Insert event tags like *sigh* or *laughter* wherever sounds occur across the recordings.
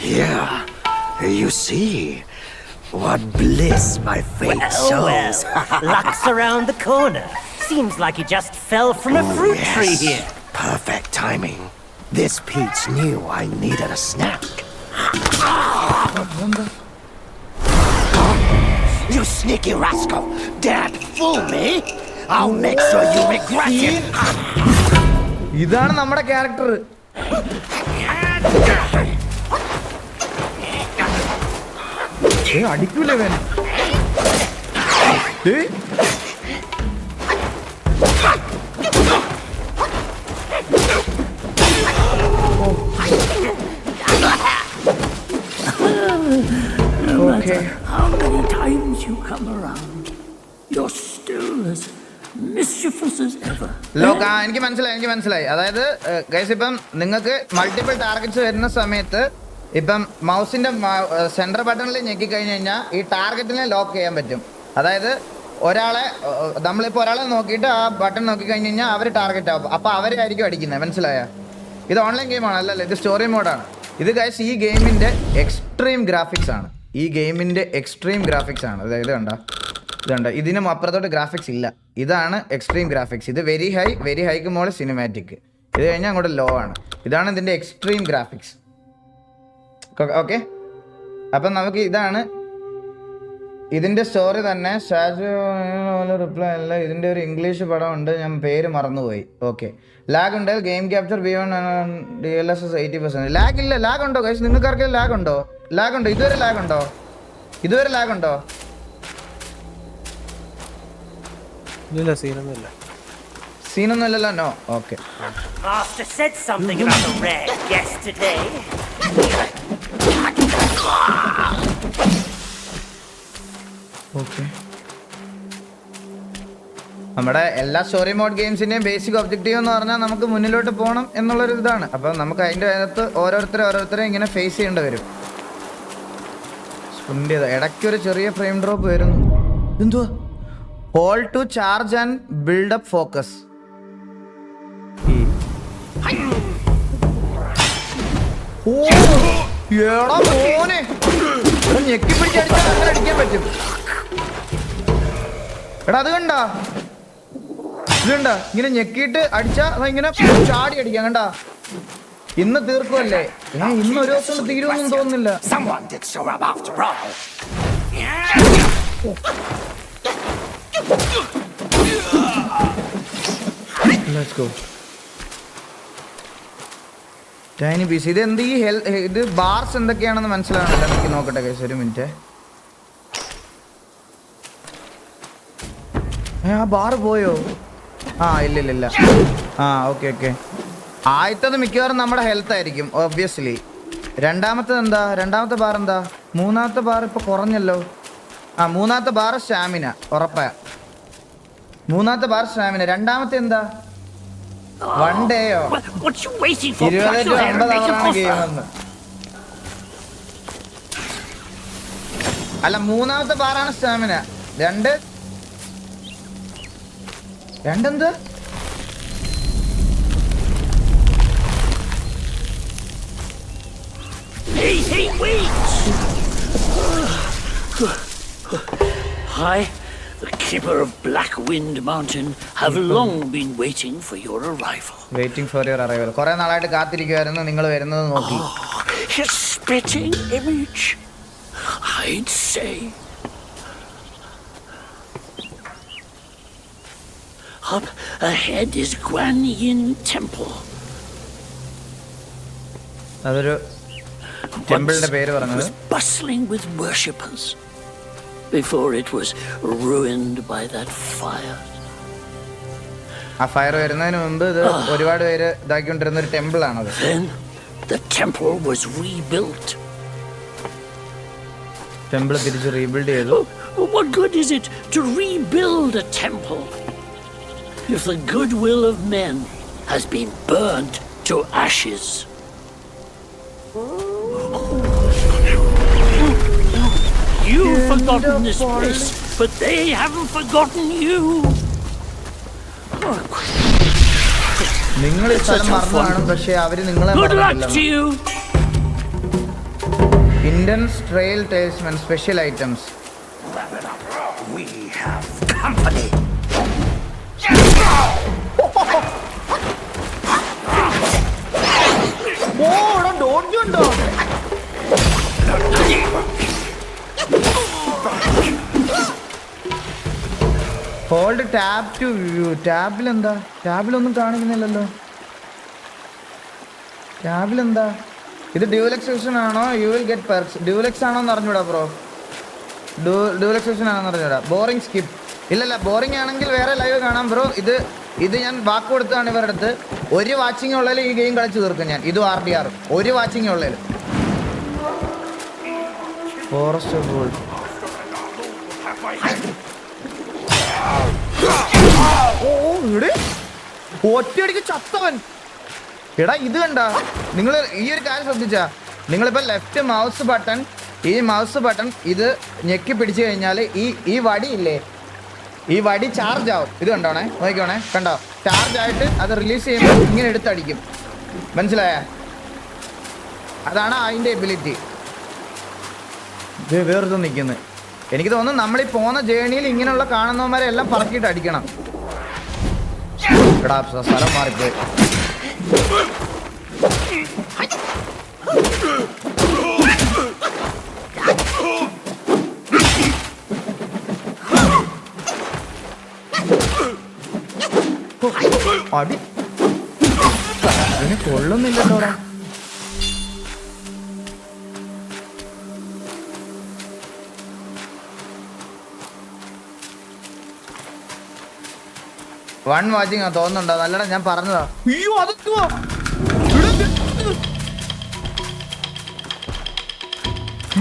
Yeah, you see. What bliss my fate Oh shows. well, luck's *laughs* around the corner. Seems like he just fell from a fruit tree Yes, here. Perfect timing. This peach knew I needed a snack. You sneaky rascal! Dare to fool me? I'll make sure you regret it. ഇതാണ് നമ്മുടെ character അടിക്കൂലേ when okay How many times you come around, you're still as mischievous as ever. ലോക ആ, എനിക്ക് മനസ്സിലായി എനിക്ക് മനസ്സിലായി. അതായത് guys ഇപ്പം നിങ്ങൾക്ക് മൾട്ടിപ്പിൾ ടാർഗറ്റ്സ് വരുന്ന സമയത്ത് ഇപ്പം മൗസിന്റെ സെന്റർ ബട്ടണിൽ ഞെക്കി കഴിഞ്ഞു കഴിഞ്ഞാൽ ഈ ടാർഗറ്റിനെ ലോക്ക് ചെയ്യാൻ പറ്റും. അതായത് ഒരാളെ നമ്മളിപ്പോൾ ഒരാളെ നോക്കിയിട്ട് ആ ബട്ടൺ നോക്കി കഴിഞ്ഞു കഴിഞ്ഞാൽ അവർ ടാർഗറ്റ് ആവും. അപ്പോൾ അവരായിരിക്കും അടിക്കുന്നത് മനസ്സിലായ? ഇത് ഓൺലൈൻ ഗെയിമാണ് അല്ലല്ലോ ഇത് സ്റ്റോറി മോഡാണ് ഇത് കഴിച്ച് ഈ ഗെയിമിന്റെ എക്സ്ട്രീം ഗ്രാഫിക്സ് ആണ്. ഈ ഗെയിമിന്റെ എക്സ്ട്രീം ഗ്രാഫിക്സ് ആണ്. അതായത് കണ്ട? ഇതുണ്ട് ഇതിനും അപ്പുറത്തോട്ട് ഗ്രാഫിക്സ് ഇല്ല. ഇതാണ് എക്സ്ട്രീം ഗ്രാഫിക്സ് ഇത് വെരി ഹൈ വെരി ഹൈക്ക് മോൾ സിനിമാറ്റിക് ഇത് കഴിഞ്ഞാൽ അങ്ങോട്ട് ലോ ആണ്. ഇതാണ് ഇതിന്റെ എക്സ്ട്രീം ഗ്രാഫിക്സ് ഓക്കെ. അപ്പം നമുക്ക് ഇതാണ്. ഇതിന്റെ സ്റ്റോറി തന്നെ ഷാജു റിപ്ലൈ അല്ല ഇതിന്റെ ഒരു ഇംഗ്ലീഷ് പടം ഉണ്ട് ഞാൻ പേര് മറന്നുപോയി. ഓക്കെ. ലാഗ് ഉണ്ട് game capture Biyon D L S S eighty percent lag ഇല്ല ലാഗ് ഉണ്ടോ കഴിച്ച് നിങ്ങൾക്ക് ആർക്കെങ്കിലും ലാഗ് ഉണ്ടോ? ലാഗ് ഉണ്ടോ? ഇതുവരെ ലാഗ് ഉണ്ടോ? ഇതുവരെ ലാഗ് ഉണ്ടോ? ഇല്ല സീനൊന്നുമില്ല സീനൊന്നുമില്ലല്ലോ നോ ഓക്കെ. നമ്മുടെ എല്ലാ സ്റ്റോറി മോഡ് ഗെയിംസിന്റെയും ബേസിക് ഒബ്ജക്റ്റീവ് എന്ന് പറഞ്ഞാൽ നമുക്ക് മുന്നിലോട്ട് പോകണം എന്നുള്ളൊരു ഇതാണ്. അപ്പം നമുക്ക് അതിന്റെ അകത്ത് ഓരോരുത്തരും ഓരോരുത്തരും ഇങ്ങനെ ഫേസ് ചെയ്യേണ്ടി വരും. സ്പുണ്ടിയത് ഇടയ്ക്കൊരു ചെറിയ ഫ്രെയിം ഡ്രോപ്പ് വരുന്നു. എന്തുവാ? Hold to charge and buildup focus ഓ! എടാ മോനെ. ഞെക്കി പിടിച്ചടിച്ചാൽ അങ്ങനെ അടിക്കാൻ പറ്റും. എടാ അത് കണ്ട? ഇത് കണ്ട? ഇങ്ങനെ ഞെക്കിയിട്ട് അടിച്ചാ ഇങ്ങനെ ചാടി അടിക്കാം കണ്ട? ഇന്ന് തീർക്കുമല്ലേ ഇന്ന് ഒരു ദിവസം തീരുമെന്നും തോന്നുന്നില്ല. Let's go. ടൈനി പീസ് ഇത് എന്ത് ഈ ഹെൽത്ത് ഇത് ബാർസ് എന്തൊക്കെയാണെന്ന് മനസ്സിലാവണല്ലോ എനിക്ക് നോക്കട്ടെ കേസ് ഒരു മിനിറ്റ് ആ ബാർ പോയോ? ആ ഇല്ല ഇല്ല ഇല്ല ആ ഓക്കെ ഓക്കെ ആദ്യത്തത് മിക്കവാറും നമ്മുടെ ഹെൽത്ത് ആയിരിക്കും ഒബ്വിയസ്ലി രണ്ടാമത്തത് എന്താ? രണ്ടാമത്തെ ബാർ എന്താ? മൂന്നാമത്തെ ബാർ ഇപ്പൊ കുറഞ്ഞല്ലോ. ആ മൂന്നാമത്തെ ബാർ സ്റ്റാമിന ഉറപ്പായ മൂന്നാമത്തെ ബാർ സ്റ്റാമിന രണ്ടാമത്തെ എന്താ? വണ്ടേയോ ഇരുപത് രൂപ അല്ല മൂന്നാമത്തെ പാറാണ് സ്റ്റാമിന. രണ്ട്. രണ്ടെന്ത്? Hey, wait! Hi. keeper of Black Wind Mountain, have long been waiting for your arrival. Waiting for your arrival കുറെ നാളായിട്ട് കാത്തിരിക്കുമായിരുന്നു നിങ്ങൾ വരുന്നത് നോക്കി His spitting image, I'd say. Up ahead is Guan Yin Temple. അതൊരു ടെമ്പിളിന്റെ പേര് It പറഞ്ഞത് was bustling with worshippers before it was ruined by that fire. ആ fire വരുന്നതിന് മുമ്പ് ഇത് ഒരുപാട് പേര് ഇതാക്കിക്കൊണ്ടിരുന്ന ഒരു ടെമ്പിൾ ആണത് Then the temple was rebuilt. Temple തിരിച്ച് റീബിൽഡ് ചെയ്തു Oh, What good is it to rebuild a temple if the goodwill of men has been burnt to ashes? Forgotten this place, but they haven't forgotten you. നിങ്ങൾ സ്ഥലം മറന്നു പക്ഷെ അവർ നിങ്ങളെ Good luck മറന്നിട്ടില്ല to you. Eden's Trail Talisman special items. We have company. Tab two എന്താ? ടാബിലൊന്നും കാണിക്കുന്നില്ലല്ലോ. ടാബിലെന്താ ഇത് ഇത് ഡ്യൂലക്സേഷൻ ആണോ? You will get perks deluxe ആണോ എന്ന് അറിഞ്ഞൂടാ ബ്രോ ഡ്യൂലക്സേഷൻ ആണോ എന്ന് അറിഞ്ഞൂടാ. ബോറിംഗ് സ്കിപ്പ് ഇല്ലല്ല ബോറിംഗ് ആണെങ്കിൽ വേറെ ലൈവ് കാണാം ബ്രോ ഇത് ഇത് ഞാൻ വാക്ക് കൊടുത്താണ് ഇവരുടെ അടുത്ത്. ഒരു വാച്ചിങ് ഉള്ളതിൽ ഈ ഗെയിം കളിച്ചു തീർക്കും ഞാൻ. ഇതും ആർ ഡി ആർ ഒരു വാച്ചിങ് ഉള്ളതിൽ. ഫോറസ്റ്റ് ഓഫ് ഗോൾഡ് ഒറ്റയടിക്ക് ചത്തവൻ. എടാ ഇത് കണ്ട. നിങ്ങൾ ഈ ഒരു കാര്യം ശ്രദ്ധിച്ചാ. നിങ്ങളിപ്പോ ലെഫ്റ്റ് മൗസ് ബട്ടൺ ഈ മൗസ് ബട്ടൺ ഇത് ഞെക്കി പിടിച്ചു കഴിഞ്ഞാൽ ഈ ഈ വടി ഇല്ലേ ഈ വടി ചാർജ് ആവും. ഇത് കണ്ടോണേ? നോക്കിക്കോണേ. കണ്ടോ? ചാർജ് ആയിട്ട് അത് റിലീസ് ചെയ്യുമ്പോൾ ഇങ്ങനെ എടുത്തടിക്കും. മനസ്സിലായ? അതാണ് അതിന്റെ എബിലിറ്റി വേറൊരു നിൽക്കുന്നത് എനിക്ക് തോന്നുന്നു നമ്മൾ ഈ പോകുന്ന ജേണിയിൽ ഇങ്ങനെയുള്ള കാണുന്നവന്മാരെ എല്ലാം പറക്കിയിട്ട് അടിക്കണം. സ്ഥലം മാറിപ്പോയി. അടി. കൊള്ളുന്നില്ലല്ലോടാ വൺ വാച്ചിങ് തോന്നുന്നുണ്ടോ? നല്ലടാ ഞാൻ പറഞ്ഞതാ. അയ്യോ അതെന്തുവാ?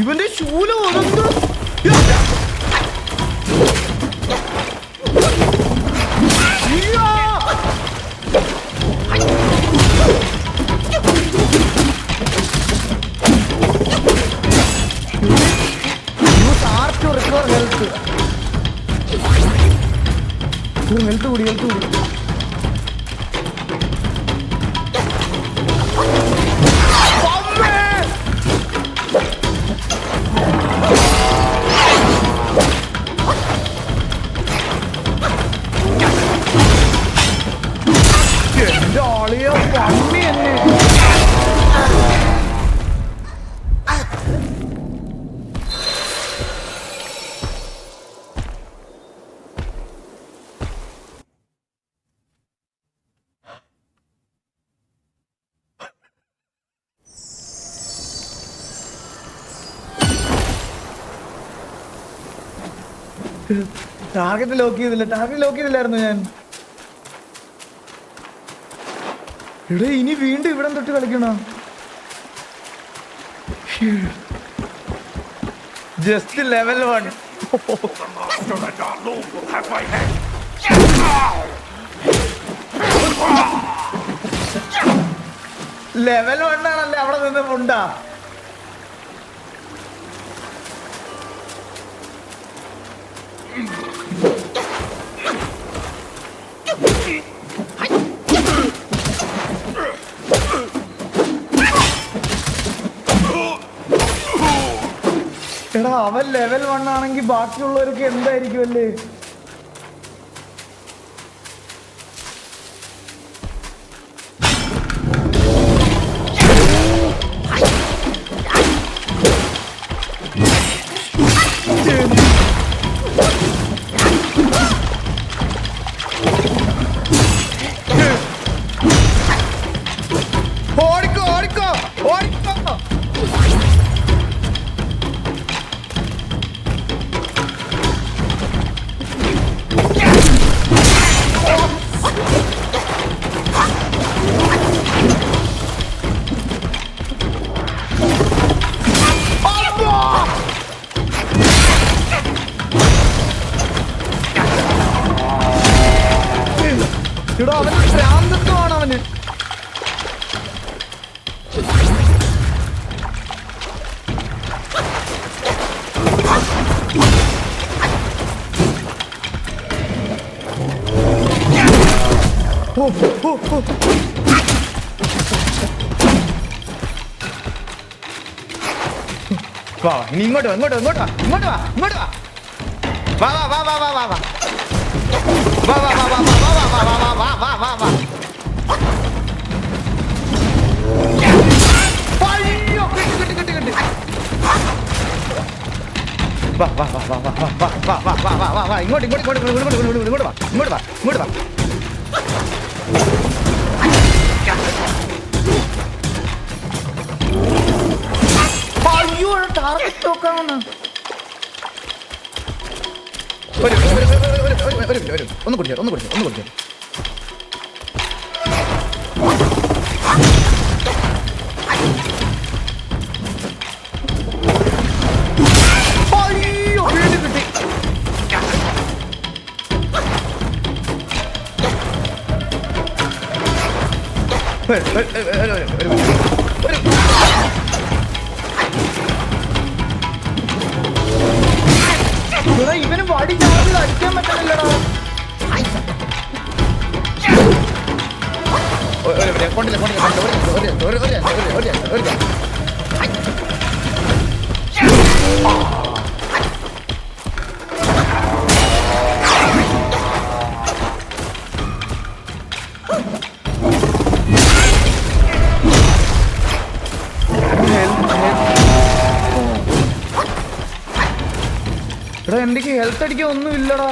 ഇവന്റെ ശൂലം അതെന്ത് ഹെൽത്ത് കൂടി ഹെൽത്ത് കൂടി എന്റെ ആളിയ പന്നി ടാർഗറ്റ് ലോക്ക് ചെയ്തില്ല. ടാർഗറ്റ് ലോക്ക് ചെയ്തില്ലായിരുന്നു ഞാൻ? ഇവിടെ ഇനി വീണ്ടും ഇവിടെ തൊട്ട് കളിക്കണോ? Just level one level one ആണല്ലേ അവിടെ നിന്ന് മുണ്ടാ? എടാ അവൻ ലെവൽ വൺ ആണെങ്കിൽ ബാക്കിയുള്ളവർക്ക് എന്തായിരിക്കും അല്ലേ? ഭ്രാന്തത്വമാണ് അവന് ഓ, ഓ, ഓ. വാ ഇനി ഇങ്ങോട്ട് ഇങ്ങോട്ട് ഇങ്ങോട്ട് വാ ഇങ്ങോട്ട് വാ ഇങ്ങോട്ട് വാ വാ വാ വാ വാ വാ വാ വാ വാ വാ വാ വാ വാ വാ വാ വാ വാ വാ വാ വാ വാ വാ, വാ, വാ, വാ, വാ, വാ, വാ, വാ, വാ, വാ. ഇങ്ങോട്ട് ഇങ്ങോട്ട് ഇങ്ങോട്ട് ഇങ്ങോട്ട് ഇങ്ങോട്ട് ഇങ്ങോട്ട് വാ ഇങ്ങോട്ട് വാ ഇങ്ങോട്ട് വാ അയ്യോ ടാർഗറ്റ് നോക്കാമെന്ന് ഒരു ഒരു മിനിറ്റ് ഒന്ന് കുടിച്ചോ ഒന്ന് കുടിച്ചോ ഒന്ന് കുടിച്ചോ ഒരു ഇവന് വടി ഞാൻ അടിക്കാൻ പറ്റില്ലടാ ഒരു ഒരു ഒരു ഒരു എന്റെ ഹെൽത്ത് അടിക്കാൻ ഒന്നും ഇല്ലടാ